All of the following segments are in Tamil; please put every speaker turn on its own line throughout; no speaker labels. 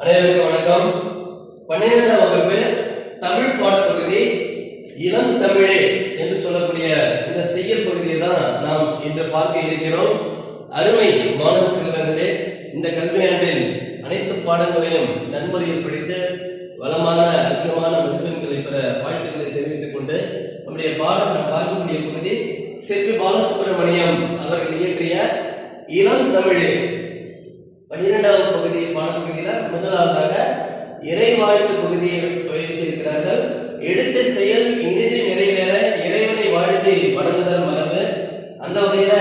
அனைவருக்கும் வணக்கம். பன்னிரெண்டாம் வகுப்பு தமிழ் பாடப்பகுதி இளம் தமிழே என்று சொல்லக்கூடிய இந்த செய்யல் பகுதியை தான் நாம் இன்று பார்க்க இருக்கிறோம். அருமை மாணவ செல்வங்களே இந்த கல்வியாண்டில் அனைத்து பாடங்களிலும் நன்முறையில் படித்து வளமான அதிகமான மதிப்பெண்களை பெற வாழ்த்துக்களை தெரிவித்துக் கொண்டு நம்முடைய பாடம் நாம் பார்க்கக்கூடிய பகுதி செல்வி பாலசுப்ரமணியம் அவர்கள் இயற்றிய இளம் தமிழே. பன்னிரெண்டாவது பகுதி பாடப்பகுதியில் முதலாவதாக இறைவாழ்த்து பகுதியை வைத்திருக்கிறார்கள். எடுத்த செயல் இனிது நிறைவேற இறைவனை வாழ்த்து வழங்குதல் மரபு. அந்த வகையில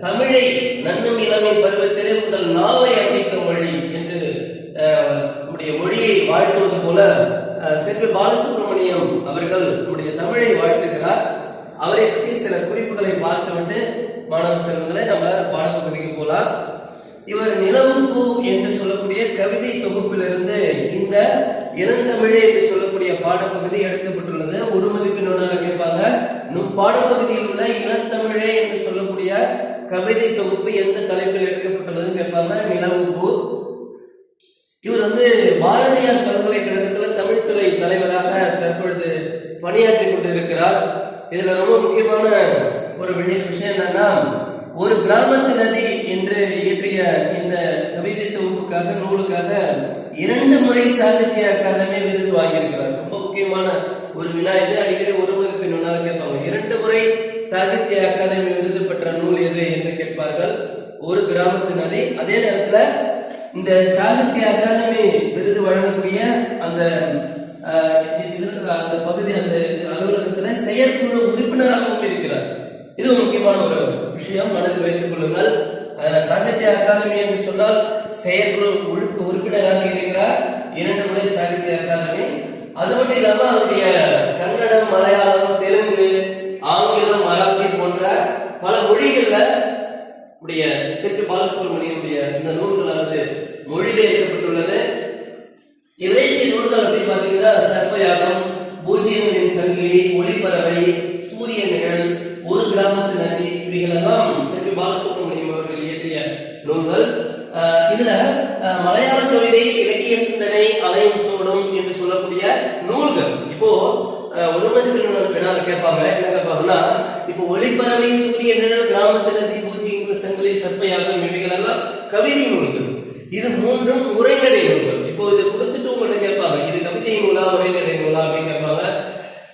தமிழை நன்னும் இளமை பருவத்திலே முதல் நாவை அசைக்கும் மொழி என்று நம்முடைய மொழியை வாழ்த்துவது போல அஹ், செல்வி பாலசுப்ரமணியம் அவர்கள் நம்முடைய தமிழை வாழ்த்துகிறார். அவரை பற்றி சில குறிப்புகளை பார்த்துவிட்டு மாணவ செல்வங்களை நம்ம பாடப்பகுதிக்கு போலாம் இவர் நிலவுப்பூ என்று சொல்லக்கூடிய கவிதை தொகுப்பிலிருந்து இந்த இளந்தமிழே என்று சொல்லக்கூடிய பாடப்பகுதி எடுக்கப்பட்டுள்ளது. ஒரு மதிப்பினோட கேட்பாங்க நம் பாடப்பகுதியில் உள்ள இளந்தமிழே என்று சொல்லக்கூடிய கவிதை தொகுப்பு எந்த தலைப்பில் எடுக்கப்பட்டுள்ளது கேட்பாங்க நிலவுப்பூ இவர் வந்து பாரதியார் பல்கலைக்கழகத்தில் தமிழ்துறை தலைவராக தற்பொழுது பணியாற்றி கொண்டு இருக்கிறார் இதுல ரொம்ப முக்கியமான ஒரு விஷயம் என்னன்னா ஒரு கிராமத்து நதி என்று இயற்றிய இந்த கவிதை தொகுப்புக்காக நூலுக்காக இரண்டு முறை சாகித்ய அகாதமி விருது வாங்கியிருக்கிறார். ரொம்ப முக்கியமான ஒரு வினா இது. அடிக்கடி ஒரு மதிப்பெண் ஒன்றாக கேட்பாங்க. இரண்டு முறை சாகித்ய அகாதமி விருது பெற்ற நூல் எது என்று கேட்பார்கள். ஒரு கிராமத்து நதி அதே நேரத்துல இந்த சாகித்ய அகாதமி விருது வழங்கக்கூடிய அந்த ஆஹ், அந்த பகுதி அந்த அலுவலகத்துல செயற்குழு உறுப்பினராகவும் இருக்கிறார். இது முக்கியமான ஒரு விஷயம் மனதில் வைத்துக் கொள்ளுங்கள். சாகித்ய அகாதமி என்று சொன்னால் செயற்குழு உறுப்பினராக இருக்கிறார் இரண்டு முறை சாகித்ய அகாதமி. அது மட்டும் இல்லாம அவருடைய கன்னடம் மலையாளம் தெலுங்கு ஆங்கிலம் மராத்தி போன்ற பல மொழிகள்ல உடைய சிற்று பாலசுப்ரமணியனுடைய இந்த நூல்களானது மொழிபெயர்க்கப்பட்டுள்ளது இலக்கிய நூல்கள் அப்படி பார்த்தீங்கன்னா சர்ப்பயாகம் பூஜ்யங்களின் சங்கிலி ஒளிப்பறவை சூரிய நிழல் ஒரு கிராமத்து நதி இவைகளெல்லாம் செல்வி பாலசுப்ரமணியம் அவர்கள் இயற்றிய நூல்கள். இதுல மலையாள கவிதை இலக்கிய சிந்தனை அலையும் சோடும் என்று சொல்லக்கூடிய நூல்கள். இப்போ ஒரு மதிப்பில் வினால கேட்பாங்க. என்ன கேட்பாங்கன்னா இப்போ ஒளிப்பறவை சூரிய நிழல் கிராமத்து நதி பூஜ்யங்கள் சங்கிலி சர்ப்பயாகம் இவைகள் எல்லாம் கவிதை நூல்கள். இது மூன்றும் உரைநடை நூல்கள். இப்போ இது கொடுத்துட்டு உங்கள்கிட்ட கேட்பாங்க. இது கவிதை நூலா உரைநடை நூலா அப்படின்னு கேட்பாங்க.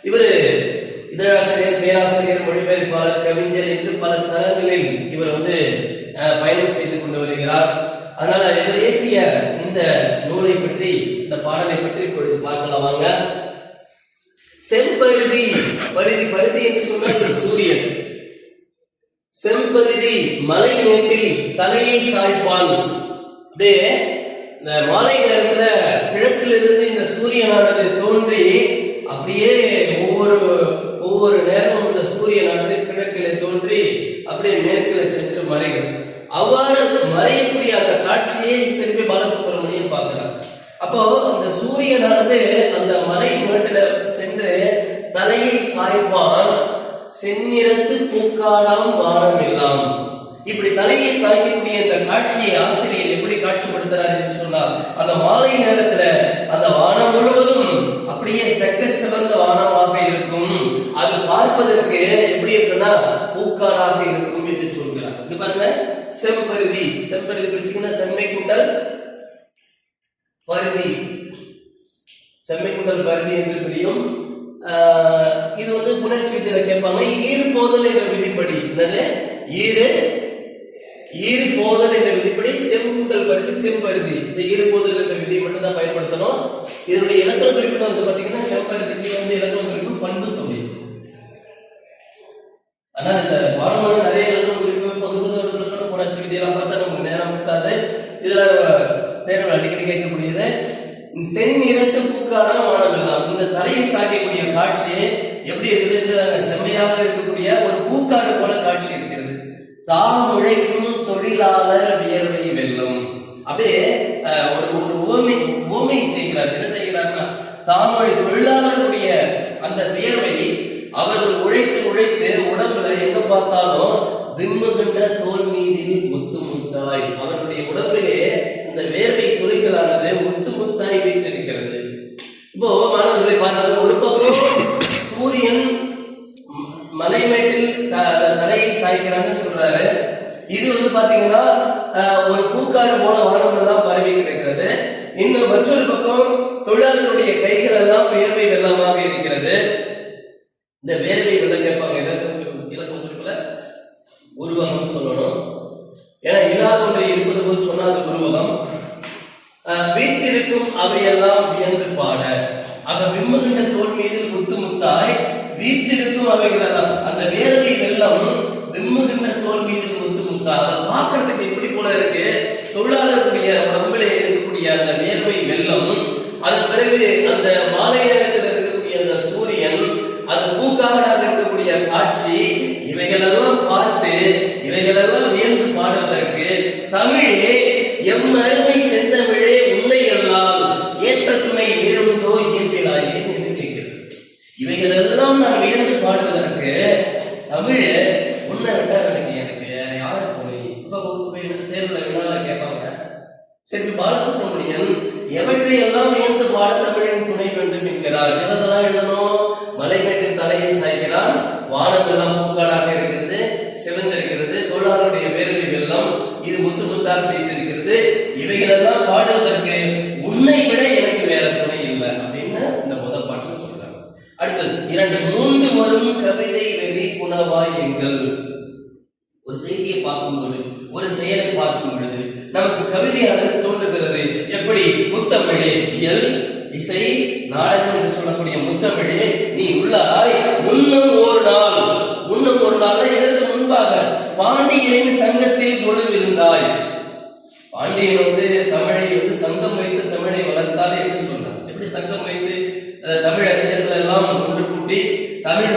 இவரு இதழாசிரியர் மொழிபெயர்ப்பாளர் கவிஞர் என்று பல தளங்களில் இவர் வந்து பயணம் செய்து கொண்டு வருகிறார். அதனால இவர் இயற்றிய இந்த நூலை பற்றி இந்த பாடலை பற்றி இப்பொழுது பார்க்கலாம் வாங்க. செம்பருதி பருதி பருதி என்று சொன்னால் சூரியன். செம்பருதி மலை மேட்டில் தலையை சாய்ப்பான். அப்படியே இந்த மாலை நேரத்துல கிழக்கிலிருந்து இந்த சூரியனானது தோன்றி அப்படியே ஒவ்வொரு ஒவ்வொரு நேரமும் இந்த சூரியனானது அப்படியே மேற்கிலே சென்று மறையும் அவ்வாறு மறையக்கூடிய அந்த காட்சியை செல்வி பாலசுப்ரமணியம் பார்க்கிறார். அப்போ அந்த சூரியனானது அந்த மலை மேட்டில சென்று தலையை சாய்ப்பான். செந்நிறத்து பூக்காடாம் வானம் எல்லாம். இப்படி தலையை சாய்க்கக்கூடிய இந்த காட்சியை ஆசிரியர் எப்படி காட்சிப்படுத்துறாரு என்று சொன்னார் அந்த மாலை நேரத்துல அந்த வானம் முழுவதும் அப்படியே செக்க சிவந்த வானம் பார்ப்பதற்கு எப்படி இருக்குன்னா பூக்காடாக இருக்கும் என்று சொல்கிறார். இது பாருங்க செம்பருதி. செம்பருதி பிடிச்சிங்கன்னா செம்மை கூட்டல் பருதி. செம்மை கூட்டல் பருதி என்று தெரியும் ஆஹ் இது வந்து புணர்ச்சி விதியில கேட்பாங்க. ஈறு போதல் என்ற விதிப்படி. என்னது? ஈறு ஈறு போதல் என்ற விதிப்படி செம்பூட்டல் பருதி செம்பருதி இந்த ஈறு போதல் என்ற விதியை மட்டும் தான் பயன்படுத்தணும். இதனுடைய இலக்கண குறிப்பிட்ட வந்து பாத்தீங்கன்னா செம்பருதிக்கு வந்து இலக்கண குறிப்பு பண்பு தொகை. ஆனா இந்த பாடமான நிறைய இலக்கண குறிப்பு பகுதி இலக்கண விதியெல்லாம் பார்த்தா நமக்கு நேரம் கூட்டாது இதுல நேரம் அடிக்கடி கேட்கக்கூடியது. செந்நிறத்து பூக்கான வானமெல்லாம் இந்த தலையை சாக்கக்கூடிய காட்சி எப்படி இருக்குது செம்மையாக இருக்கக்கூடிய ஒரு பூக்காடு போல காட்சி இருக்கிறது. தாம் உழைக்கும் தொழிலாளர் வியர்வை வெல்லும். அப்படியே ஒரு ஒரு ஓமை ஓமை செய்கிறார். என்ன செய்கிறார்னா தாமொழி தொழிலாளருடைய அந்த வியர்வை அவர்கள் உழைத்து உழைத்து உடம்புல எங்க பார்த்தாலும் திம்முகின்ற தோல் மீதில் முத்து முத்தாய். அவர்களுடைய உடம்பிலே இந்த வேர்வை துளிகளானது முத்து முத்தாய் வீற்றிருக்கிறது. இப்போ மாணவர்களை பார்த்தது ஒரு பக்கம் சூரியன் மலைமேட்டில் தலையை சாய்க்கிறான்னு சொல்றாரு. இது வந்து பாத்தீங்கன்னா ஒரு பூக்காடு போல வானம்ல தான் பரவி கிடைக்கிறது. இன்னும் மற்றொரு பக்கம் தொழிலாளர்களுடைய கைகள் எல்லாம் பேர்வை வெள்ளமாக இருக்கிறது. இந்த வேர்வை எல்லாம் கேட்பாங்க. இலக்கம் உருவகம் சொல்லணும். ஏன்னா இல்லாத ஒன்றை இருப்பது போல் சொன்னாது உருவகம். ஆஹ், வீற்றிருக்கும் அவையெல்லாம் வியந்து பாட. ஆக விம்முகின்ற தோல் மீது முத்து முத்தாய் வீற்றிருக்கும் அவைகளெல்லாம் அந்த வேர்வை வெள்ளம் விம்முகின்ற தோல் மீது முத்து முத்தா. அதை பார்க்கறதுக்கு எப்படி போல இருக்கு? தொழிலாளர்களுடைய உடம்பிலே இருக்கக்கூடிய அந்த வேர்வை வெள்ளம் அதன் பிறகு அந்த மாலை காட்சி இவைகளெல்லாம் பார்த்து இவைகளெல்லாம் வியந்து பாடுவதற்கு தமிழே எம் அருமை செந்தமிழே உன்னை எல்லாம் ஏற்ற துணை வேறுண்டோ இயற்பிலாயே என்று கேட்கிறது. இவைகளெல்லாம் நான் வியந்து பாடுவதற்கு தமிழ் உன்னை விட்டா எனக்கு எனக்கு வேற யார துணை இப்ப தேர்வுல வினால கேட்பாங்க. சரி பாலசுப்ரமணியன் எவற்றை எல்லாம் வியந்து பாட தமிழின் துணை வேண்டும் என்கிறார்? எதெல்லாம் எழுதணும் மலைமேட்டின் தலையை சாய்க்கிறான் வானம் எல்லாம் பூக்காடாக இருக்கிறது சிவந்திருக்கிறது தொழிலாளருடைய வேர்வை வெள்ளம் இது முத்து முத்தாக வைத்திருக்கிறது இவைகளெல்லாம் பாடுவதற்கு உன்னை விட எனக்கு வேற துணை இல்லை அப்படின்னு இந்த முதல் பாட்டுல சொல்றாங்க அடுத்தது இரண்டு மூன்று வரும் கவிதை வெறி புனவாய் எங்கள் ஒரு செய்தியை பார்க்கும்போது ஒரு செயலை பார்க்கும் பொழுது நமக்கு கவிதையானது தோன்றுகிறது எப்படி முத்தமிழே. இயல் இசை நாடகம் என்று சொல்லக்கூடிய முத்தமிழே நீ உள்ளாய். முன்னும் ஒரு நாள் முன்னும் ஒரு நாள் இதற்கு முன்பாக பாண்டியரின் சங்கத்தில் கொழுவிருந்தாய் பாண்டியன் வந்து தமிழை வந்து சங்கம் வைத்து தமிழை வளர்த்தாலே என்று சொன்னார் எப்படி சங்கம் வைத்து தமிழ் அறிஞர்கள் எல்லாம் ஒன்று கூட்டி தமிழ்